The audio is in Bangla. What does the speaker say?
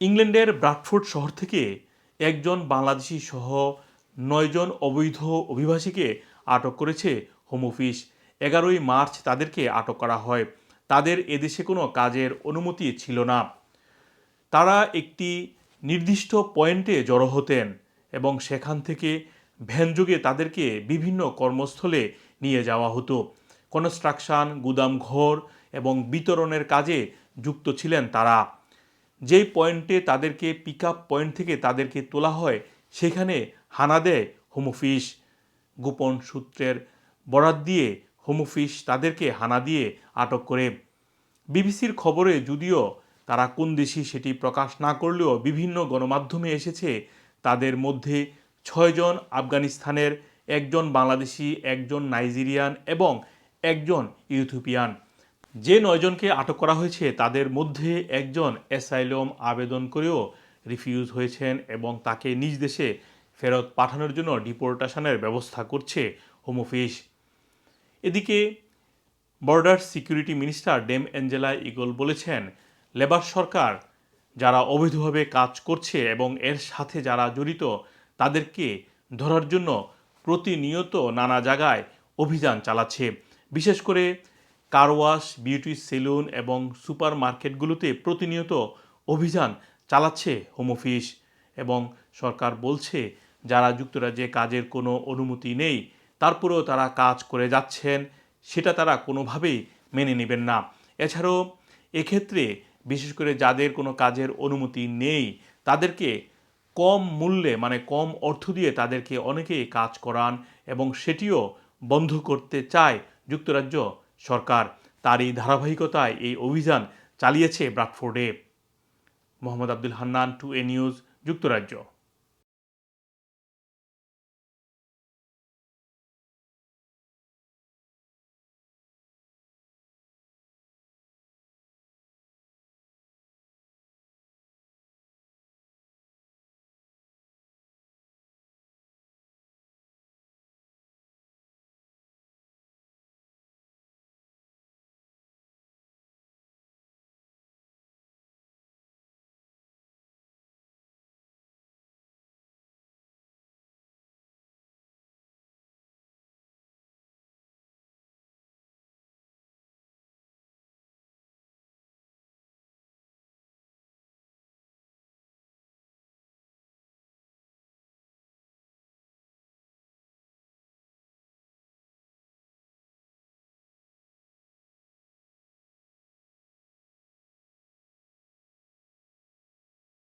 ইংল্যান্ডের ব্রাডফোর্ড শহর থেকে একজন বাংলাদেশি সহ নয়জন অবৈধ অভিবাসীকে আটক করেছে হোম অফিস। এগারোই মার্চ তাদেরকে আটক করা হয়। তাদের এদেশে কোনো কাজের অনুমতি ছিল না। তারা একটি নির্দিষ্ট পয়েন্টে জড়ো হতেন এবং সেখান থেকে ভ্যানযোগে তাদেরকে বিভিন্ন কর্মস্থলে নিয়ে যাওয়া হতো। কনস্ট্রাকশন গুদামঘর এবং বিতরণের কাজে যুক্ত ছিলেন তারা। যেই পয়েন্টে তাদেরকে পিক আপ পয়েন্ট থেকে তাদেরকে তোলা হয়, সেখানে হানা দেয় হোম অফিস গোপন সূত্রের বরাত দিয়ে হোম অফিস তাদেরকে হানা দিয়ে আটক করে। বিবিসির খবরে যদিও তারা কোন দেশি সেটি প্রকাশ না করলেও বিভিন্ন গণমাধ্যমে এসেছে, তাদের মধ্যে ছয়জন আফগানিস্তানের, একজন বাংলাদেশি, একজন নাইজেরিয়ান এবং একজন ইউথোপিয়ান যে নয়জনকে আটক করা হয়েছে, তাদের মধ্যে একজন অ্যাসাইলম আবেদন করেও রিফিউজ হয়েছেন এবং তাকে নিজ দেশে ফেরত পাঠানোর জন্য ডিপোর্টেশনের ব্যবস্থা করছে হোম অফিস। এদিকে border security minister dame Angela Eagle বলেছেন, লেবার সরকার যারা অবৈধভাবে কাজ করছে এবং এর সাথে যারা জড়িত, তাদেরকে ধরার জন্য প্রতিনিয়ত নানা জায়গায় অভিযান চালাচ্ছে। বিশেষ করে কারওয়াশ বিউটি সেলুন এবং সুপার মার্কেটগুলোতে প্রতিনিয়ত অভিযান চালাচ্ছে হোম অফিস এবং সরকার বলছে, যারা যুক্তরাজ্যে কাজের কোনো অনুমতি নেই, তারপরেও তারা কাজ করে যাচ্ছেন, সেটা তারা কোনোভাবেই মেনে নেবেন না। এছাড়াও, এক্ষেত্রে বিশেষ করে যাদের কোনো কাজের অনুমতি নেই, তাদেরকে কম মূল্যে মানে কম অর্থ দিয়ে তাদেরকে অনেকেই কাজ করান এবং সেটিও বন্ধ করতে চায় যুক্তরাজ্য সরকার তার এই ধারাবাহিকতায় এই অভিযান চালিয়েছে ব্রাডফোর্ডে। মোহাম্মদ আব্দুল হান্নান, টু এ নিউজ, যুক্তরাজ্য।